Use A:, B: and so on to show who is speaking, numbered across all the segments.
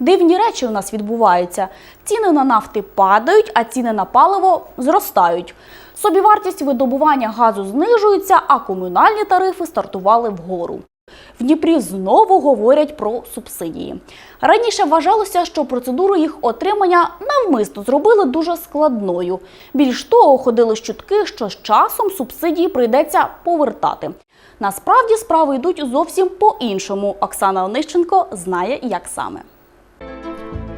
A: Дивні речі у нас відбуваються. Ціни на нафти падають, а ціни на паливо зростають. Собівартість видобування газу знижується, а комунальні тарифи стартували вгору. В Дніпрі знову говорять про субсидії. Раніше вважалося, що процедуру їх отримання навмисно зробили дуже складною. Більш того, ходили чутки, що з часом субсидії прийдеться повертати. Насправді справи йдуть зовсім по-іншому. Оксана Онищенко знає, як саме.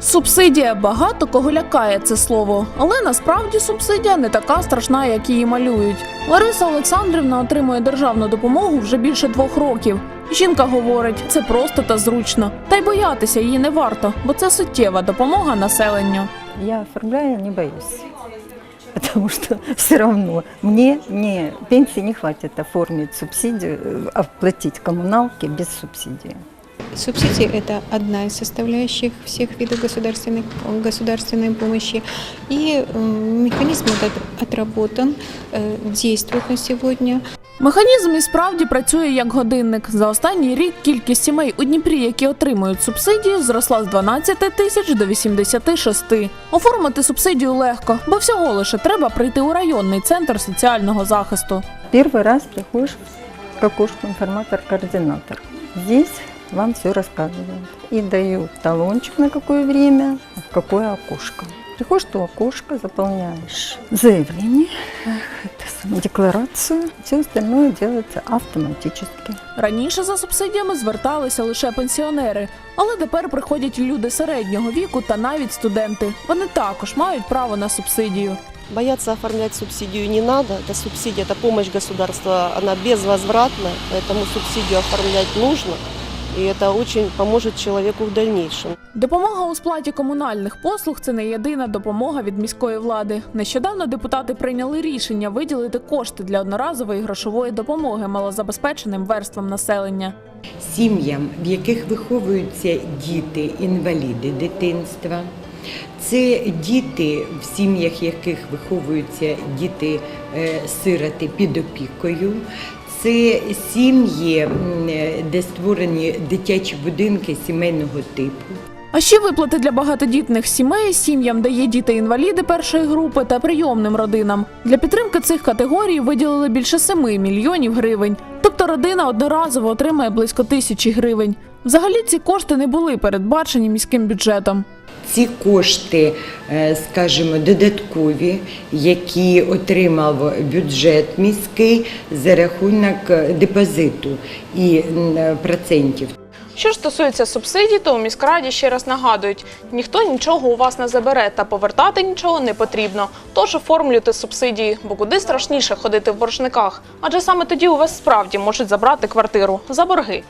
B: Субсидія багато кого лякає це слово, але насправді субсидія не така страшна, як її малюють. Лариса Олександрівна отримує державну допомогу вже більше двох років. Жінка говорить, це просто та зручно. Та й боятися її не варто, бо це суттєва допомога населенню.
C: Я оформляю, не боюсь. Потому что все равно мне не, пенсии не хватит оформить субсидию, э, оплатить коммуналки без субсидии.
D: Субсидии – это одна из составляющих всех видов государственной, государственной помощи. И э, механизм этот отработан, э, действует на сегодня.
B: Механізм і справді працює як годинник. За останній рік кількість сімей у Дніпрі, які отримують субсидії, зросла з 12 тисяч до 86. Оформити субсидію легко, бо всього лише треба прийти у районний центр соціального захисту.
C: Первый раз приходишь к окошку информатор-координатор. Здесь вам все рассказывают. И дают талончик на какое время, в какое окошко. Приходишь в то окошко, заполняешь заявление, это самое, декларацию. Все остальное делается автоматически.
B: Раніше за субсидіями зверталися лише пенсіонери, але тепер приходять люди середнього віку та навіть студенти. Вони також мають право на субсидію.
E: Бояться оформлять субсидию не надо. Это субсидия, это помощь государства, она безвозвратная, поэтому субсидию оформлять нужно. И это очень поможет человеку в дальнейшем.
B: Допомога у сплаті комунальних послуг це не єдина допомога від міської влади. Нещодавно депутати прийняли рішення виділити кошти для одноразової грошової допомоги малозабезпеченим верствам населення.
F: сім'ям, в яких виховуються діти, інваліди дитинства. Це діти, в сім'ях яких виховуються діти е, сироти під опікою. Це сім'ї, де створені дитячі будинки сімейного типу.
B: А ще виплати для багатодітних сімей, сім'ям, де є діти-інваліди першої групи та прийомним родинам. Для підтримки цих категорій виділили більше 7 мільйонів гривень. Тобто родина одноразово отримає близько тисячі гривень. Взагалі ці кошти не були передбачені міським бюджетом.
F: Ці кошти, е, скажімо, додаткові, які отримав бюджет міський за рахунок е, депозиту і е, процентів.
G: Що ж стосується субсидій, то у міськраді ще раз нагадують: ніхто нічого у вас не забере та повертати нічого не потрібно. Тож оформлюйте субсидії, бо куди страшніше ходити в боржниках, адже саме тоді у вас справді можуть забрати квартиру за борги.